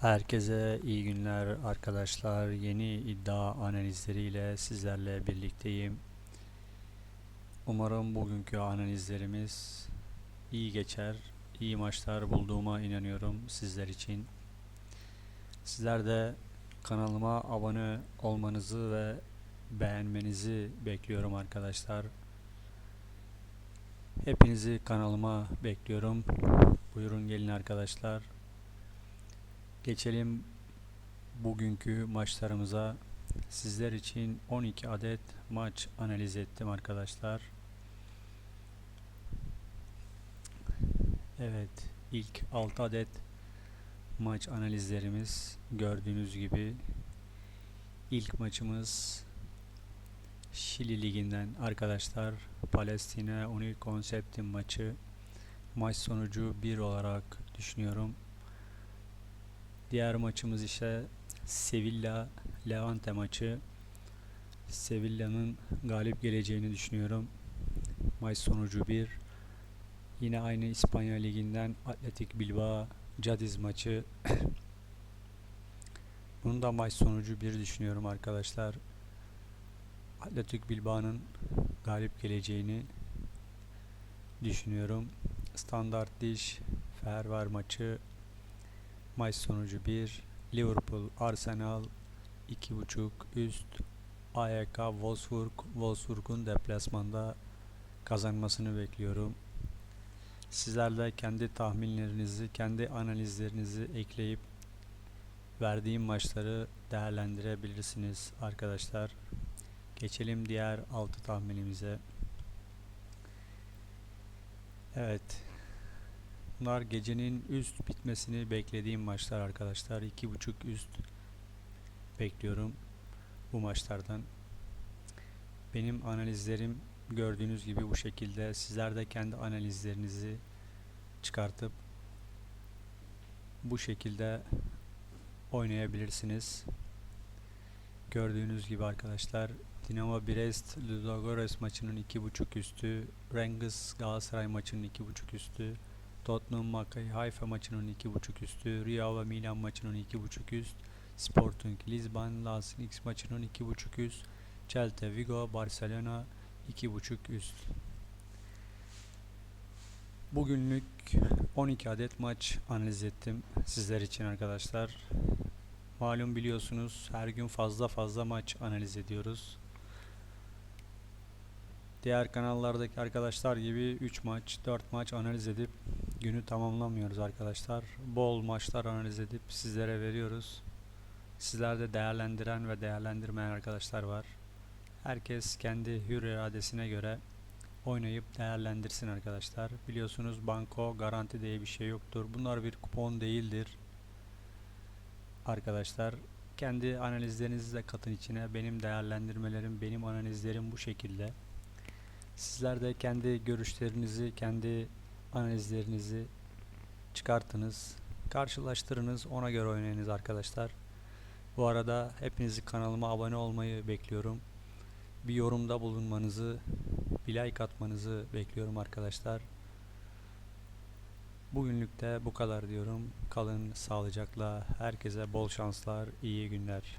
Herkese iyi günler arkadaşlar. Yeni iddia analizleriyle sizlerle birlikteyim. Umarım bugünkü analizlerimiz iyi geçer. İyi maçlar bulduğuma inanıyorum sizler için. Sizler de kanalıma abone olmanızı ve beğenmenizi bekliyorum arkadaşlar. Hepinizi kanalıma bekliyorum. Buyurun gelin arkadaşlar. Geçelim bugünkü maçlarımıza. Sizler için 12 adet maç analiz ettim arkadaşlar. Evet, ilk 6 adet maç analizlerimiz gördüğünüz gibi ilk maçımız Şili Ligi'nden arkadaşlar Palestina Unil Concept'in maçı maç sonucu 1 olarak düşünüyorum. Diğer maçımız ise Sevilla Levante maçı. Sevilla'nın galip geleceğini düşünüyorum. Maç sonucu 1. Yine aynı İspanya Ligi'nden Atletik Bilbao Cadiz maçı. Bunun da maç sonucu 1 düşünüyorum arkadaşlar. Atletik Bilbao'nun galip geleceğini düşünüyorum. Standart Diş Fervar maçı Maç sonucu 1. Liverpool, Arsenal 2.5 üst. AYK Wolfsburg, Wolfsburg'un deplasmanda kazanmasını bekliyorum. Sizler de kendi tahminlerinizi, kendi analizlerinizi ekleyip verdiğim maçları değerlendirebilirsiniz arkadaşlar. Geçelim diğer 6 tahminimize. Evet. Bunlar gecenin üst bitmesini beklediğim maçlar arkadaşlar. 2.5 üst bekliyorum bu maçlardan. Benim analizlerim gördüğünüz gibi bu şekilde. Sizler de kendi analizlerinizi çıkartıp bu şekilde oynayabilirsiniz. Gördüğünüz gibi arkadaşlar Dinamo Brest Ludogorets maçının 2.5 üstü, Rangers Galatasaray maçının 2.5 üstü, Tottenham Maccabi Haifa maçının 2.5 üstü, Real ve Milan maçının 2.5 üst, Sporting Lisbon Las X maçının 2.5 üst, Celta Vigo Barcelona 2.5 üst. Bugünlük 12 adet maç analiz ettim sizler için arkadaşlar. Malum biliyorsunuz her gün fazla fazla maç analiz ediyoruz. Diğer kanallardaki arkadaşlar gibi 3 maç, 4 maç analiz edip günü tamamlamıyoruz arkadaşlar. Bol maçlar analiz edip sizlere veriyoruz. Sizler de değerlendiren ve değerlendirmeyen arkadaşlar var. Herkes kendi hür iradesine göre oynayıp değerlendirsin arkadaşlar. Biliyorsunuz banko garanti diye bir şey yoktur. Bunlar bir kupon değildir. Arkadaşlar kendi analizlerinizi de katın içine. Benim değerlendirmelerim, benim analizlerim bu şekilde. Sizler de kendi görüşlerinizi, kendi analizlerinizi çıkartınız. Karşılaştırınız. Ona göre oynayınız arkadaşlar. Bu arada hepinizi kanalıma abone olmayı bekliyorum. Bir yorumda bulunmanızı, bir like atmanızı bekliyorum arkadaşlar. Bugünlük de bu kadar diyorum. Kalın sağlıcakla. Herkese bol şanslar, iyi günler.